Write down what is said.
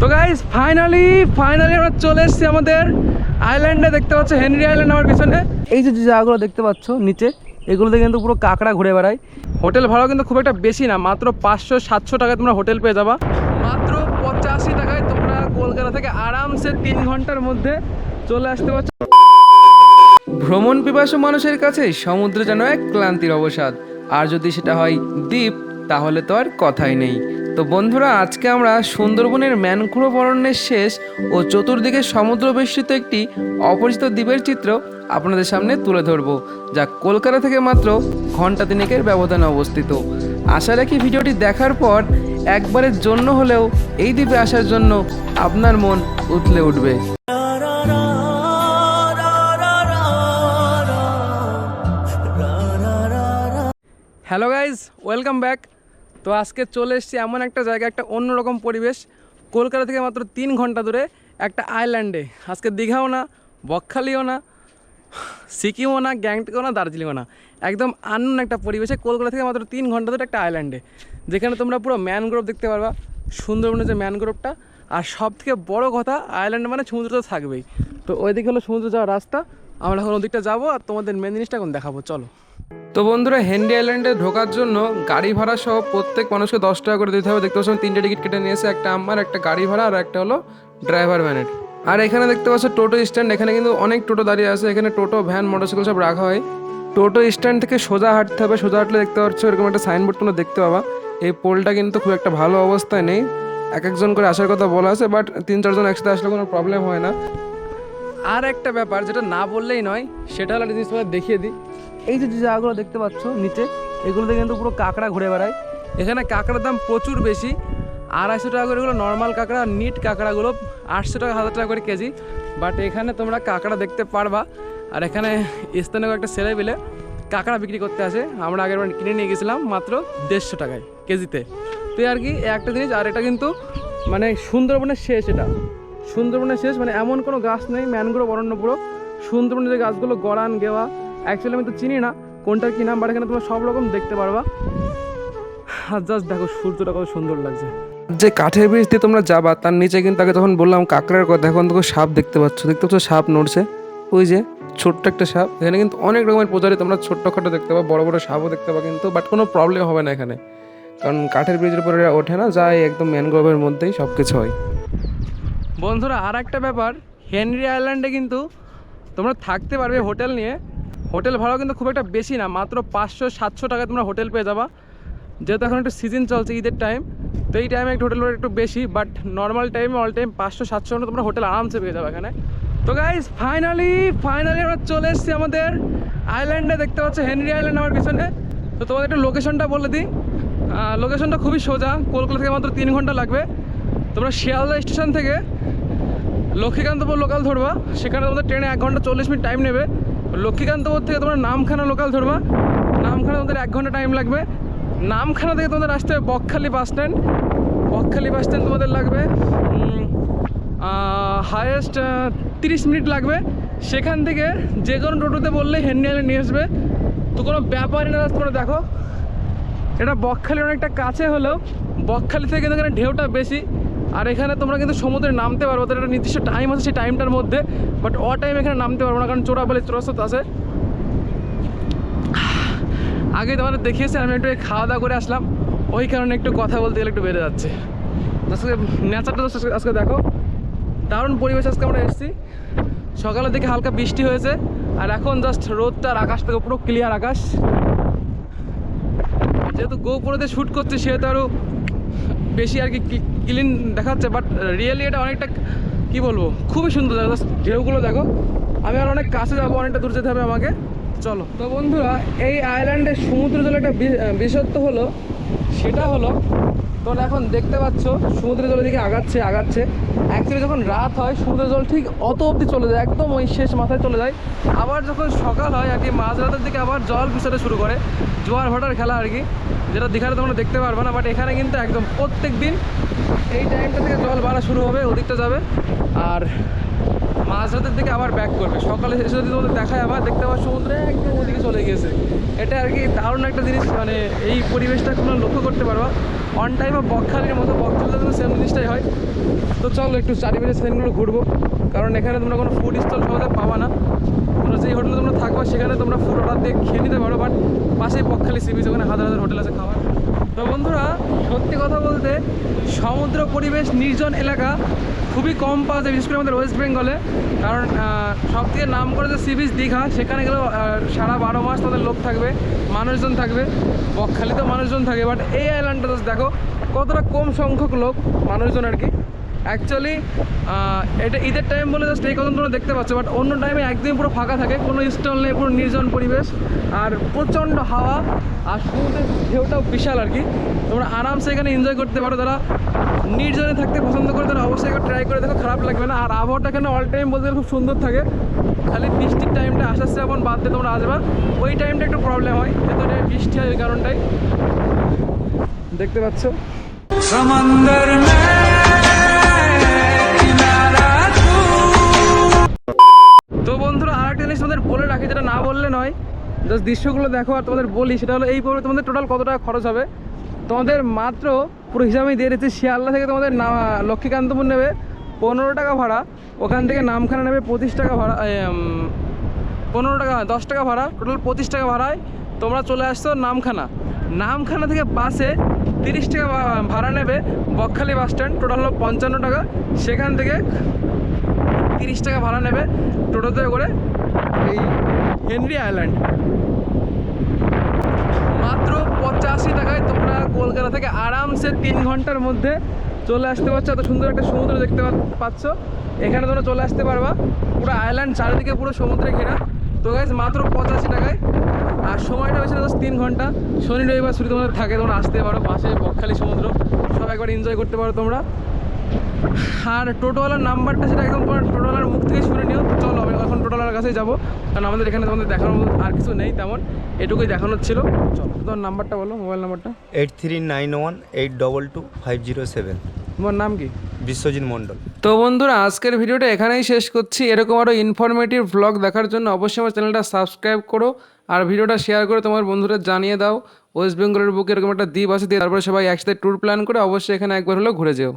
তো guys finally finally আমরা চলে এসেছি আমাদের আইল্যান্ডে দেখতে পাচ্ছ হেনরি আইল্যান্ড আমার পিছনে। এই যে জায়গাগুলো দেখতে পাচ্ছ নিচে, এগুলোতে কিন্তু পুরো কাঁকড়া ঘুরে বেড়ায়। হোটেল ভাড়াও কিন্তু খুব একটা বেশি না, মাত্র পাঁচশো সাতশো টাকায় তোমরা হোটেল পেয়ে যাবা। মাত্র পঁচাশি টাকায় তোমরা কলকাতা থেকে আরামসে তিন ঘণ্টার মধ্যে চলে আসতে পারছ। ভ্রমণ পিপাসু মানুষের কাছে সমুদ্র যেন এক ক্লান্তির অবসাদ। আর যদি সেটা হয় দ্বীপ, তাহলে তো আর কথাই নেই। তো বন্ধুরা, আজকে আমরা সুন্দরবনের ম্যানগ্রোভ অরণ্যের শেষ ও চতুর্দিকে সমুদ্র বেষ্টিত একটি অপরিচিত দ্বীপের চিত্র আপনাদের সামনে তুলে ধরব, যা কলকাতা থেকে মাত্র ঘণ্টা তিনেকের ব্যবধানে অবস্থিত। আশা রাখি ভিডিওটি দেখার পর একবারের জন্য হলেও এই দ্বীপে আসার জন্য আপনার মন উতলে উঠবে। হ্যালো গাইজ ওয়েলকাম ব্যাক তো আজকে চলে এসেছি এমন একটা জায়গা একটা অন্যরকম পরিবেশ। কলকাতা থেকে মাত্র তিন ঘণ্টা দূরে একটা আইল্যান্ডে আজকে দীঘাও না, বকখালিও না, সিকিমও না, গ্যাংটকও না, দার্জিলিংও না। একদম আনন একটা পরিবেশে কলকাতা থেকে মাত্র তিন ঘণ্টা ধরে একটা আইল্যান্ডে যেখানে তোমরা পুরো ম্যানগ্রোভ দেখতে পারবা, সুন্দরবনের যে ম্যানগ্রোভটা আর সব থেকে বড়ো কথা আইল্যান্ড মানে সমুদ্র তো থাকবেই। তো ওইদিকে হলো সমুদ্র যাওয়ার রাস্তা। আমরা এখন ওদিকটা যাব আর তোমাদের মেন জিনিসটা এখন দেখাবো। চলো। তো বন্ধুরা হেন্ডি আইল্যান্ডে ঢোকার জন্য গাড়ি ভাড়া সহ প্রত্যেক মানুষকে দশ টাকা করে দিতে হবে। দেখতে পাচ্ছ আমি তিনটে টিকিট কেটে নিয়েছে, একটা আমার, একটা গাড়ি ভাড়া, আর একটা হলো ড্রাইভার ভ্যানের আর এখানে দেখতে পাচ্ছ টোটো স্ট্যান্ড এখানে কিন্তু অনেক টোটো দাঁড়িয়ে আছে। এখানে টোটো ভ্যান মোটরসাইকেল সব রাখা হয়। টোটো স্ট্যান্ড থেকে সোজা হাঁটতে হবে। সোজা হাঁটলে দেখতে পাচ্ছ, এরকম একটা সাইনবোর্ড তোমরা দেখতে পাবা। এই পোলটা কিন্তু খুব একটা ভালো অবস্থায় নেই। এক একজন করে আসার কথা বলা আছে বাট তিন, চারজন একসাথে আসলে কোনো প্রবলেম হয় না। আর একটা ব্যাপার, যেটা না বললেই নয়, সেটা হলো জিনিস তোমাদের দেখিয়ে দিই। এই যে জায়গাগুলো দেখতে পাচ্ছ নিচে, এগুলোতে কিন্তু পুরো কাঁকড়া ঘুরে বেড়ায়। এখানে কাঁকড়ার দাম প্রচুর বেশি। আড়াইশো টাকা করে এগুলো নর্মাল কাঁকড়া নিট কাঁকড়াগুলো, আটশো টাকা, হাজার টাকা করে কেজি। বাট এখানে তোমরা কাঁকড়া দেখতে পারবা। আর এখানে স্থানীয় একটা ছেলে পেলে কাঁকড়া বিক্রি করতে আসে। আমরা আগের কিনে নিয়ে গেছিলাম মাত্র দেড়শো টাকায় কেজিতে। তো আর কি একটা জিনিস, আর এটা কিন্তু মানে সুন্দরবনের শেষ এটা। সুন্দরবনের শেষ মানে এমন কোনো গাছ নেই, ম্যানগ্রোভ অরণ্য পুরো সুন্দরবনের যে গাছগুলো গড়ান, গেওয়া অ্যাকচুয়ালি আমি তো চিনি না কোনটার কী নাম বাট এখানে তোমরা সব রকম দেখতে পারবা। আর জাস্ট দেখো, সূর্যটা কত সুন্দর লাগছে। যে কাঠের ব্রিজ দিয়ে তোমরা যাবা, তার নিচে কিন্তু আগে তখন বললাম কাঁকড়ার কথা, এখন তোকে সাপ দেখতে পাচ্ছ দেখতে পাচ্ছ সাপ নড়ছে। ওই যে ছোট্ট একটা সাপ, এখানে কিন্তু অনেক রকমের প্রজাতি, তোমরা ছোট্টখাটো দেখতে পাবা, বড় বড় সাপও দেখতে পাবো কিন্তু বাট কোনো প্রবলেম হবে না এখানে। কারণ কাঠের ব্রিজের উপরে ওঠে না, যায় একদম ম্যানগ্রোভের মধ্যেই সব কিছু হয়। বন্ধুরা আর একটা ব্যাপার হেনরি আইল্যান্ডে কিন্তু তোমরা থাকতে পারবে হোটেল নিয়ে হোটেল ভাড়াও কিন্তু খুব একটা বেশি না, মাত্র পাঁচশো সাতশো টাকায় তোমরা হোটেল পেয়ে যাবা। যেহেতু এখন একটু সিজন চলছে ঈদের টাইম তো এই টাইমে একটু হোটেল একটু বেশি বাট নর্মাল টাইমে অল টাইম পাঁচশো সাতশো তোমরা হোটেল আরামসে পেয়ে যাবে এখানে। তো গাইজ ফাইনালি ফাইনালি আমরা চলে এসেছি আমাদের আইল্যান্ডে দেখতে পাচ্ছ হেনরি আইল্যান্ড আমার পিছনে। তো তোমাদের একটু লোকেশনটা বলে দিই। লোকেশনটা খুবই সোজা, কলকাতা থেকে মাত্র তিন ঘণ্টা লাগবে। তোমরা শিয়ালদা স্টেশন থেকে লক্ষ্মীকান্তপুর লোকাল ধরবা, সেখানে তোমাদের ট্রেনে এক ঘণ্টা চল্লিশ মিনিট টাইম নেবে। লক্ষ্মীকান্তপুর থেকে তোমরা নামখানা লোকাল ধরবা। নামখানা তোমাদের এক ঘণ্টা টাইম লাগবে। নামখানা থেকে তোমাদের আসতে হবে Bakkhali bus stand Bakkhali bus stand তোমাদের লাগবে হায়েস্ট তিরিশ মিনিট লাগবে। সেখান থেকে যে কোনো টোটোতে বললে হ্যান্ডেলে নিয়ে আসবে। তো কোনো ব্যাপারই না তোমরা দেখো। এটা বকখালি অনেকটা কাছে হলেও বকখালি থেকে কিন্তু এখানে ঢেউটা বেশি। আর এখানে তোমরা কিন্তু সমুদ্রে নামতে পারব তার একটা নির্দিষ্ট টাইম আছে সেই টাইমটার মধ্যে বাট অ টাইম এখানে নামতে পারব না, কারণ চোরা বলে চোরাস্রোত আছে। আগে তোমাদের দেখিয়েছি আমি একটু খাওয়া দাওয়া করে আসলাম, ওই কারণে একটু কথা বলতে গেলে একটু বেড়ে যাচ্ছে। আজকে নেচারটা আজকে দেখো, দারুণ পরিবেশ আজকে আমরা এসেছি। সকালের দিকে হালকা বৃষ্টি হয়েছে, আর এখন জাস্ট রোদটা আর আকাশ থেকে পুরো ক্লিয়ার আকাশ। যেহেতু গোপুরতে শ্যুট করছে, সেহেতু আরও বেশি আর কি ক্লিন দেখাচ্ছে বাট রিয়েলি এটা অনেকটা কি বলব, খুবই সুন্দর Just ঢেউগুলো দেখো। আমি আর অনেক কাছে যাব, অনেকটা দূর যেতে হবে আমাকে। চলো। তো বন্ধুরা, এই আইল্যান্ডের সমুদ্র জলের একটা বিশেষত্ব হলো সেটা হলো, তোমরা এখন দেখতে পাচ্ছ, সমুদ্রের জলের দিকে আগাচ্ছে আগাচ্ছে। অ্যাকচুয়ালি যখন রাত হয়, সমুদ্রের জল ঠিক অত অবধি চলে যায়, একদম ওই শেষ মাথায় চলে যায়। আবার যখন সকাল হয়, আর কি মাঝরাতের দিকে আবার জল পিছাতে শুরু করে, জোয়ার ভাটার খেলা আর কি, যেটা দীঘাতে তোমরা দেখতে পারবে না বাট এখানে কিন্তু একদম প্রত্যেক দিন এই টাইমটা থেকে জল বাড়া শুরু হবে, ওদিকটা যাবে। আর মাঝরাতের দিকে আবার ব্যাক করবে। সকালে শেষ যদি তোমাদের দেখায় আবার দেখতে পাওয়া সমুদ্রে একদম ওদিকে চলে গিয়েছে। এটা আর কি দারুণ একটা জিনিস মানে এই পরিবেশটা তোমরা লক্ষ্য করতে পারবা। অন টাইম বকখালির মতো বকখালিতে সেম জিনিসটাই হয়। তো চলো একটু চারিপাশে সেখানগুলো ঘুরবো। কারণ এখানে তোমরা কোনো ফুড স্টল সহজে পাবা না। তোমরা যেই হোটেলে তোমরা থাকবা, সেখানে তোমরা ফুড অর্ডার দিয়ে খেয়ে নিতে পারো বাট পাশেই বকখালি সি বিচ ওখানে হাজার হাজার হোটেল আছে খাওয়ার তো বন্ধুরা, সত্যি কথা বলতে সমুদ্র পরিবেশ নির্জন এলাকা, খুবই কম পাওয়া যায়, বিশেষ করে আমাদের ওয়েস্ট বেঙ্গলে কারণ সব থেকে নাম করে যে সি বিচ দীঘা, সেখানে গেলেও সারা বারো মাস তাদের লোক থাকবে, মানুষজন থাকবে। বকখালিতেও মানুষজন থাকে বাট এই আইল্যান্ডটা দেখো, কতটা কম সংখ্যক লোক, মানুষজন আর কি। অ্যাকচুয়ালি এটা ঈদের টাইম বলে জাস্ট এই কথা তোমরা দেখতে পাচ্ছ বাট অন্য টাইমে একদিন পুরো ফাঁকা থাকে, কোনো স্টল নেই, পুরো নির্জন পরিবেশ, আর প্রচণ্ড হাওয়া, আর সমুদ্রের ঢেউটাও বিশাল আর কি। তোমরা আরামসে এখানে এনজয় করতে পারো তারা নির্জনে থাকতে পছন্দ করে, তারা অবশ্যই একবার ট্রাই করে দেখো, খারাপ লাগবে না। আর আবহাওয়াটা এখানে অল টাইম বলতে খুব সুন্দর থাকে। খালি বৃষ্টির টাইমটা আসার এখন বাদ দিয়ে তোমরা আসবা। ওই টাইমটা একটু প্রবলেম হয় যেহেতু এটা বৃষ্টি হয় ওই কারণটাই। দেখতে পাচ্ছ? সমন্দর তোমাদের বলে রাখি, যেটা না বললে নয়। জাস্ট দৃশ্যগুলো দেখো আর তোমাদের বলি, সেটা হলো এই পরে তোমাদের টোটাল কত টাকা খরচ হবে। তোমাদের মাত্র পুরো হিসাবে দিয়ে দিচ্ছি, শিয়ালদা থেকে তোমাদের না, লক্ষ্মীকান্তপুর নেবে পনেরো টাকা ভাড়া, ওখান থেকে নামখানা নেবে পঁচিশ টাকা ভাড়া পনেরো টাকা দশ টাকা ভাড়া টোটাল পঁচিশ টাকা ভাড়ায় তোমরা চলে আসছো নামখানা। নামখানা থেকে বাসে তিরিশ টাকা ভাড়া নেবে বকখালি বাস স্ট্যান্ড টোটাল হলো পঞ্চান্ন টাকা। সেখান থেকে তিরিশ টাকা ভাড়া নেবে টোটোতে করে এই হেনরি আইল্যান্ড। মাত্র পঁচাশি টাকায় তোমরা কলকাতা থেকে আরামসে তিন ঘণ্টার মধ্যে চলে আসতে পারছ। এত সুন্দর একটা সমুদ্র দেখতে পাচ্ছ। এখানে তোমরা চলে আসতে পারবা। পুরো আইল্যান্ড চারিদিকে পুরো সমুদ্রে ঘেরা। তো গাইজ মাত্র পঁচাশি টাকায়। আর সময়টা না জাস্ট তিন ঘণ্টা। শনি রবিবার ছুটি তোমাদের থাকে, তোমরা আসতে পারো পাশে বকখালি সমুদ্র। সব একবার এনজয় করতে পারো তোমরা। আর টোটোওয়ালার নাম্বারটা সেটা একদম তোমার টোটোওয়ালার মুখ থেকে শুনে নিও। চলো এখন টোটোওয়ালার কাছেই যাব। কারণ আমাদের এখানে তোমাদের দেখানোর মতো আর কিছু নেই তেমন। এটুকুই দেখানোর ছিল। চলো তোমার নাম্বারটা বলো মোবাইল নাম্বারটা। Eight three nine one eight double two five zero seven তোমার নাম কি? বিশ্বজিৎ মণ্ডল। তো বন্ধুরা আজকের ভিডিওটা এখানেই শেষ করছি। এরকম আরও ইনফরমেটিভ ভ্লগ দেখার জন্য অবশ্যই আমার চ্যানেলটা সাবস্ক্রাইব করো আর ভিডিওটা শেয়ার করে তোমার বন্ধুরা জানিয়ে দাও। ওয়েস্ট বেঙ্গলের বুকে এরকম একটা দ্বীপ আছে দিয়ে তারপরে সবাই একসাথে ট্যুর প্ল্যান করে অবশ্যই এখানে একবার হলেও ঘুরে যেও।